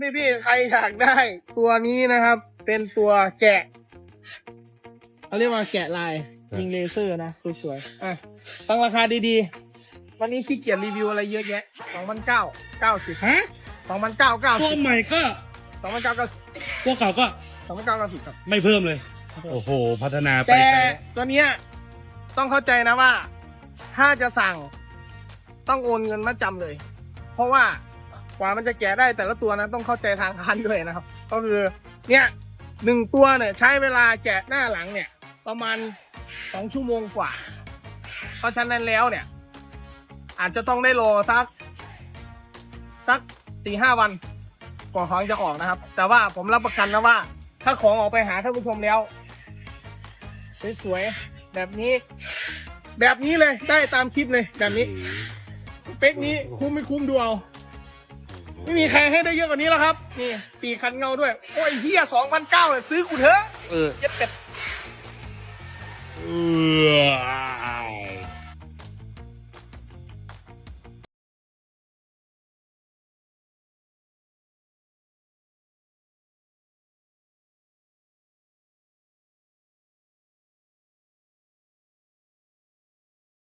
พี่พี่ๆใครอยากได้ ตัวนี้นะครับ เป็นตัวแกะเขาเรียกว่าแกะลายยิงเลเซอร์นะสวยๆอะตั้งราคาดีๆ วันนี้ขี้เกียจรีวิวอะไรเยอะแยะสองพันเก้าเก้าสิบฮะสองพันเก้าเก้าตัวสิบใหม่ก็สองพันเก้าเก้าตัวเก่าก็สองพันเก้าเก้าสิบครับไม่เพิ่มเลย โอ้โห พัฒนาไปแต่ไกลตัวเนี้ยต้องเข้าใจนะว่า ถ้าจะสั่ง ต้องโอนเงินมาจำเลย เพราะว่า กว่ามันจะแกะได้แต่ละตัวนะต้องเข้าใจทางการด้วยนะครับ ก็คือเนี่ยหนึ่งตัวเนี่ยใช้เวลาแกะหน้าหลังเนี่ย ประมาณสองชั่วโมงกว่า เพราะฉะนั้นแล้วเนี่ย อาจจะต้องได้รอสักสักสี่ห้าวันกว่าของจะออกนะครับ แต่ว่าผมรับประกันนะว่า ถ้าของออกไปหาท่านผู้ชมแล้วสวยๆแบบนี้ แบบนี้เลยได้ตามคลิปเลยแบบนี้สเป๊กนี้คุ้มไม่คุ้มดูเอา ไม่มีใครให้ได้เยอะกว่านี้แล้วครับ นี่ปีกคันเงาด้วย โอ้ยเฮียสองพันเก้าซื้อกูเถอะ เออ เย็ดเป็ด เออ